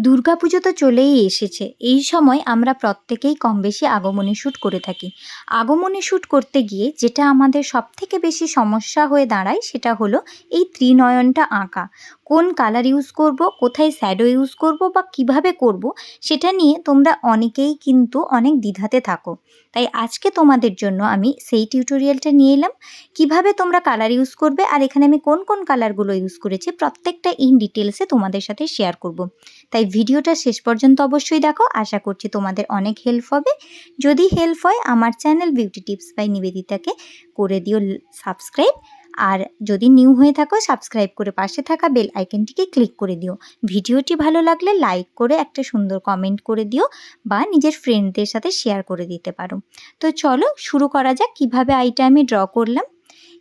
দুর্গাপুজো তো চলেই এসেছে। এই সময় আমরা প্রত্যেকেই কম বেশি আগমনী শ্যুট করে থাকি। আগমনী শ্যুট করতে গিয়ে যেটা আমাদের সবথেকে বেশি সমস্যা হয়ে দাঁড়ায় সেটা হলো এই ত্রিনয়নটা আঁকা। কোন কালার ইউজ করব, কোথায় শ্যাডো ইউজ করব বা কীভাবে করব, সেটা নিয়ে তোমরা অনেকেই কিন্তু অনেক দ্বিধাতে থাকো। তাই আজকে তোমাদের জন্য আমি সেই টিউটোরিয়ালটা নিয়ে এলাম। কীভাবে তোমরা কালার ইউজ করবে আর এখানে আমি কোন কোন কালারগুলো ইউজ করেছি প্রত্যেকটা ইন ডিটেলসে তোমাদের সাথে শেয়ার করব। তাই ভিডিওটা শেষ পর্যন্ত অবশ্যই দেখো, আশা করছি তোমাদের অনেক হেল্প হবে। যদি হেল্প হয়, আমার চ্যানেল বিউটি টিপস বাই নিবেদিতাকে করে দিও সাবস্ক্রাইব আর যদি নিউ হয়ে থাকো সাবস্ক্রাইব করে পাশে থাকা বেল আইকনটিকে ক্লিক করে দিও। ভিডিওটি ভালো লাগলে লাইক করে একটা সুন্দর কমেন্ট করে দিও বা নিজের ফ্রেন্ডদের সাথে শেয়ার করে দিতে পারো। তো চলো শুরু করা যাক কীভাবে আইটা আমি ড্র করলাম।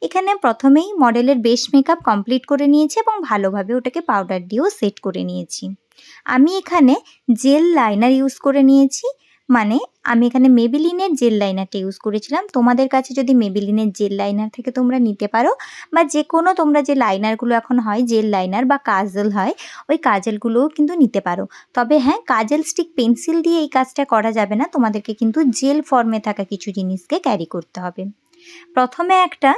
এখানে প্রথমেই মডেলের বেস মেকআপ কমপ্লিট করে নিয়েছি এবং ভালোভাবে ওটাকে পাউডার দিয়েও সেট করে নিয়েছি। আমি এখানে জেল লাইনার ইউজ করে নিয়েছি। মানে আমি এখানে মেবিলিনের জেল লাইনারটা ইউজ করেছিলাম। তোমাদের কাছে যদি মেবিলিনের জেল লাইনার থেকে তোমরা নিতে পারো, বা যে কোনো তোমরা যে লাইনারগুলো এখন হয় জেল লাইনার বা কাজল হয়, ওই কাজলগুলোও কিন্তু নিতে পারো। তবে হ্যাঁ কাজল স্টিক পেন্সিল দিয়ে এই কাজটা করা যাবে না। তোমাদেরকে কিন্তু জেল ফর্মে থাকা কিছু জিনিসকে ক্যারি করতে হবে। প্রথমে একটা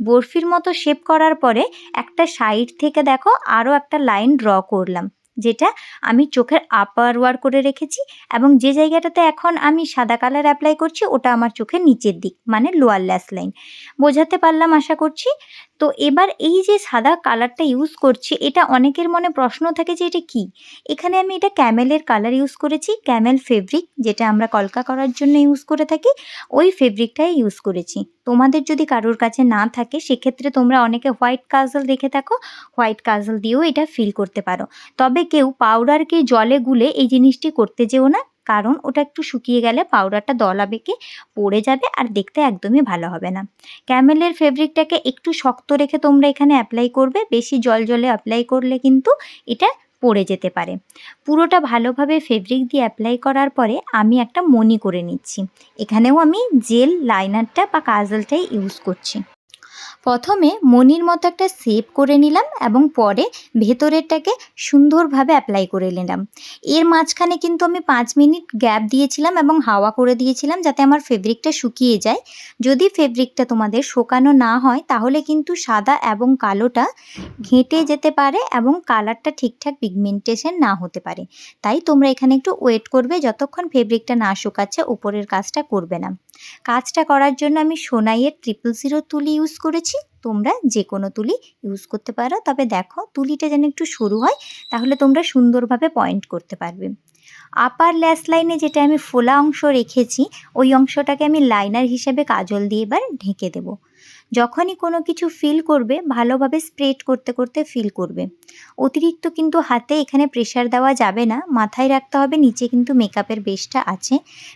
বরফির মতো শেপ করার পরে একটা সাইড থেকে দেখো আরও একটা লাইন ড্র করলাম। যেটা আমি চোখের আপার ওয়ার করে রেখেছি এবং যে জায়গাটাতে এখন আমি সাদা কালার অ্যাপ্লাই করছি ওটা আমার চোখের নিচের দিক মানে লোয়ার ল্যাস লাইন বোঝাতে পারলাম আশা করছি? তো এবার এই যে সাদা কালারটা ইউজ করছি, এটা অনেকের মনে প্রশ্ন থাকে যে এটা কি? এখানে আমি এটা ক্যামেলের কালার ইউজ করেছি ক্যামেল ফেব্রিক যেটা আমরা কলকা করার জন্য ইউজ করে থাকি, ওই ফেব্রিকটাই ইউজ করেছি। তোমাদের যদি কারোর কাছে না থাকে, সেক্ষেত্রে তোমরা অনেকে হোয়াইট কাজল রেখে থাকো হোয়াইট কাজল দিয়েও এটা ফিল করতে পারো। তবে কেউ পাউডারকে জলে গুলে এই জিনিসটি করতে যেও না কারণ ওটা একটু শুকিয়ে গেলে পাউডারটা দলা বেঁকে পড়ে যাবে আর দেখতে একদমই ভালো হবে না। ক্যামেলের ফেব্রিকটাকে একটু শক্ত রেখে তোমরা এখানে অ্যাপ্লাই করবে, বেশি জল জলে অ্যাপ্লাই করলে কিন্তু এটা পড়ে যেতে পারে। পুরোটা ভালোভাবে ফেব্রিক দিয়ে অ্যাপ্লাই করার পরে আমি একটা মনি করে নিচ্ছি। এখানেও আমি জেল লাইনারটা বা কাজলটাই ইউজ করছি। প্রথমে মনির মতো একটা শেপ করে নিলাম এবং পরে ভেতরেরটাকে সুন্দরভাবে অ্যাপ্লাই করে নিলাম। এর মাঝখানে কিন্তু আমি পাঁচ মিনিট গ্যাপ দিয়েছিলাম এবং হাওয়া করে দিয়েছিলাম যাতে আমার ফেব্রিকটা শুকিয়ে যায়। যদি ফেব্রিকটা তোমাদের শোকানো না হয়, তাহলে কিন্তু সাদা এবং কালোটা ঘেঁটে যেতে পারে এবং কালারটা ঠিকঠাক পিগমেন্টেশন না হতে পারে। তাই তোমরা এখানে একটু ওয়েট করবে, যতক্ষণ ফেব্রিকটা না শুকাচ্ছে, উপরের কাজটা করবে না। কাজটা করার জন্য আমি সোনাইয়ের ট্রিপল জিরো তুলি ইউজ করেছি। তোমরা যে কোনো তুলি ইউজ করতে পারো। তবে দেখো, তুলিটা যেন একটু শুরু হয়, তাহলে তোমরা সুন্দরভাবে পয়েন্ট করতে পারবে। আপার ল্যাস লাইনে যেটা আমি ফোলা অংশ রেখেছি, ওই অংশটাকে আমি লাইনার হিসেবে কাজল দিয়ে এবার ঢেকে দেবো। যখনই কোনো কিছু ফিল করবে, ভালোভাবে স্প্রেড করতে করতে ফিল করবে। অতিরিক্ত কিন্তু হাতে এখানে প্রেশার দেওয়া যাবে না, মাথায় রাখতে হবে, নিচে কিন্তু মেকআপের বেসটা আছে।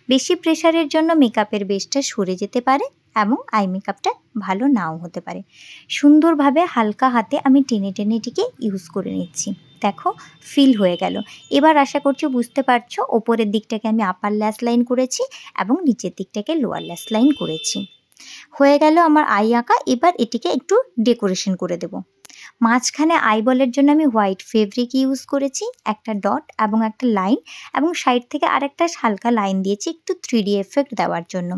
বেশি প্রেশারের জন্য মেকআপের বেসটা সরে যেতে পারে এবং আই মেকআপটা ভালো নাও হতে পারে। সুন্দরভাবে হালকা হাতে আমি টেনে টেনে এটিকে ইউজ করে নিচ্ছি। দেখো ফিল হয়ে গেল। এবার আশা করছি বুঝতে পারছ, ওপরের দিকটাকে আমি আপার ল্যাস লাইন করেছি এবং নিচের দিকটাকে লোয়ার ল্যাস লাইন করেছি। হয়ে গেল আমার আই আঁকা, এবার এটিকে একটু ডেকোরেশন করে দেব। মাঝখানে আই বলের জন্য আমি হোয়াইট ফেব্রিক ইউজ করেছি, একটা ডট এবং একটা লাইন এবং সাইড থেকে আরেকটা হালকা লাইন দিয়েছি একটু থ্রি ডি এফেক্ট দেওয়ার জন্য।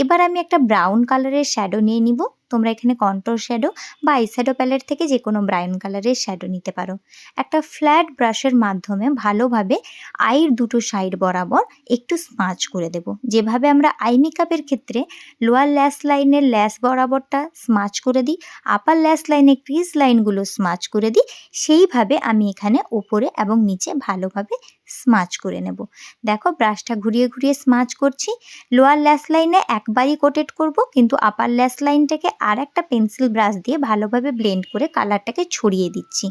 এবার আমি একটা ব্রাউন কালারের শ্যাডো নিয়ে নিব। তোমরা এখানে কন্ট্রোল শ্যাডো বা আইশ্যাডো প্যালেট থেকে যে কোনো ব্রাউন কালারের শ্যাডো নিতে পারো। একটা ফ্ল্যাট ব্রাশের মাধ্যমে ভালোভাবে আইয়ের দুটো সাইড বরাবর একটু স্মাচ করে দেব। যেভাবে আমরা আই মেকআপের ক্ষেত্রে লোয়ার ল্যাস লাইনের ল্যাস বরাবরটা স্মাচ করে দিই আপার ল্যাস লাইনে ক্রিজ লাইনগুলো স্মাচ করে দিই, সেইভাবে আমি এখানে ওপরে এবং নিচে ভালোভাবে স্মাচ করে নেব। দেখো ব্রাশটা ঘুরিয়ে ঘুরিয়ে স্মাচ করছি। লোয়ার ল্যাস লাইনে একবারই কোটেড করব, কিন্তু আপার ল্যাস লাইনটাকে আর একটা পেন্সিল ব্রাশ দিয়ে ভালোভাবে ব্লেন্ড করে কালারটাকে ছড়িয়ে দিচ্ছি।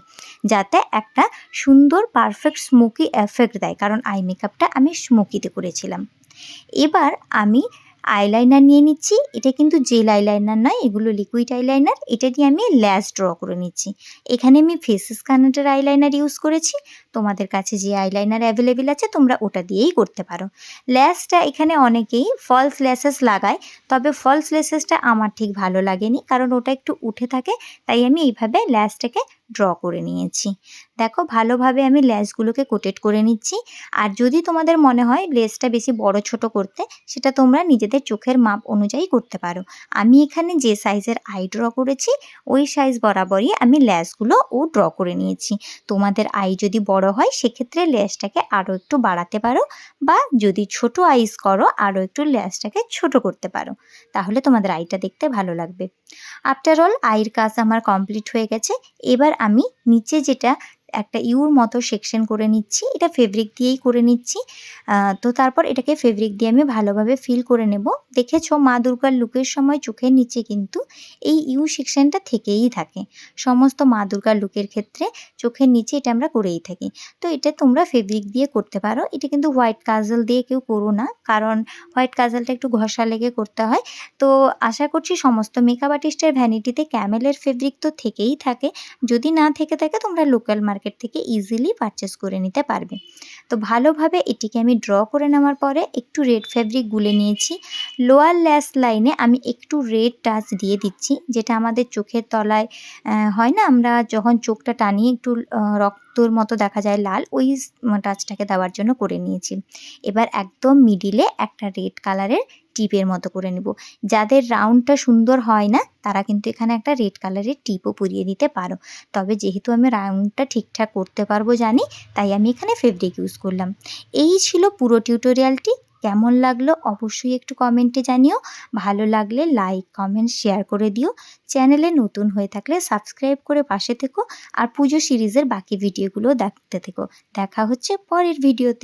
যাতে একটা সুন্দর পারফেক্ট স্মোকি এফেক্ট দেয়, কারণ আই মেকআপটা আমি স্মোকিতে করেছিলাম। এবার আমি আইলাইনার নিয়ে নিচ্ছি। এটা কিন্তু জেল আইলাইনার নয়, এগুলো লিকুইড আইলাইনার এটা দিয়ে আমি ল্যাস ড্র করে নিচ্ছি। এখানে আমি ফেসেস কানেক্টের আইলাইনার ইউজ করেছি। তোমাদের কাছে যে আইলাইনার অ্যাভেলেবেল আছে, তোমরা ওটা দিয়েই করতে পারো। ল্যাসটা এখানে অনেকেই ফলস ল্যাসেস লাগায়, তবে ফলস ল্যাসেসটা আমার ঠিক ভালো লাগেনি, কারণ ওটা একটু উঠে থাকে, তাই আমি এইভাবে ল্যাসটাকে ড্র করে নিয়েছি। দেখো ভালোভাবে আমি লেসগুলোকে কোটেড করে নিচ্ছি। আর যদি তোমাদের মনে হয় লেসটা বেশি বড় ছোট করতে, সেটা তোমরা নিজেদের চোখের মাপ অনুযায়ী করতে পারো। আমি এখানে যে সাইজের আই ড্র করেছি, ওই সাইজ বরাবরই আমি লেসগুলো ও ড্র করে নিয়েছি। তোমাদের আই যদি বড় হয়, সেক্ষেত্রে ল্যাসটাকে আরও একটু বাড়াতে পারো বা যদি ছোট আইস করো আরও একটু ল্যাসটাকে ছোট করতে পারো। তাহলে তোমাদের আইটা দেখতে ভালো লাগবে। আফটার অল আইয়ের কাজ আমার কমপ্লিট হয়ে গেছে। এবার আমি নিচে যেটা একটা ইউর মতো সেকশন করে নিচ্ছি। এটা ফেব্রিক দিয়েই করে নিচ্ছি। তো তারপর এটাকে ফেব্রিক দিয়ে আমি ভালোভাবে ফিল করে নেব। দেখেছ মা দুর্গার লুকের সময় চোখের নিচে কিন্তু এই ইউ সেকশনটা থেকেই থাকে। সমস্ত মা দুর্গার লুকের ক্ষেত্রে চোখের নিচে এটা আমরা করেই থাকি। তো এটা তোমরা ফেব্রিক দিয়ে করতে পারো। এটা কিন্তু হোয়াইট কাজল দিয়ে কেউ করো না, কারণ হোয়াইট কাজলটা একটু ঘষা লেগে করতে হয়। তো আশা করছি সমস্ত মেকআপ আর্টিস্টের ভ্যানিটিতে ক্যামেলের ফেব্রিক তো থেকেই থাকে। যদি না থেকে থাকে, তোমরা লোকাল মার্কেট থেকে ইজিলি পারচেস করে নিতে পারবে। তো ভালোভাবে এটিকে আমি ড্র করে নেওয়ার পরে একটু রেড ফেব্রিক গুলে নিয়েছি। লোয়ার ল্যাস লাইনে আমি একটু রেড টাচ দিয়ে দিচ্ছি, যেটা আমাদের চোখের তলায় হয় না? আমরা যখন চোখটা টানি একটু রক্তর মতো দেখা যায় লাল, ওই টাচটাকে দেওয়ার জন্য করে নিয়েছি। এবার একদম মিডিলে একটা রেড কালারের টিপের মতো করে নেব। যাদের রাউন্ডটা সুন্দর হয় না, তারা কিন্তু এখানে একটা রেড কালারের টিপও পরিয়ে দিতে পারো। তবে যেহেতু আমি রাউন্ডটা ঠিকঠাক করতে পারব জানি, তাই আমি এখানে ফেব্রিক ইউজ করলাম। এই ছিল পুরো টিউটোরিয়ালটি কেমন লাগল অবশ্যই একটু কমেন্টে জানিও। ভালো লাগলে লাইক কমেন্ট শেয়ার করে দিও। চ্যানেলে নতুন হয়ে থাকলে সাবস্ক্রাইব করে পাশে থেকো। আর পুজো সিরিজের বাকি ভিডিওগুলো দেখতে থেকো। দেখা হচ্ছে পরের ভিডিওতে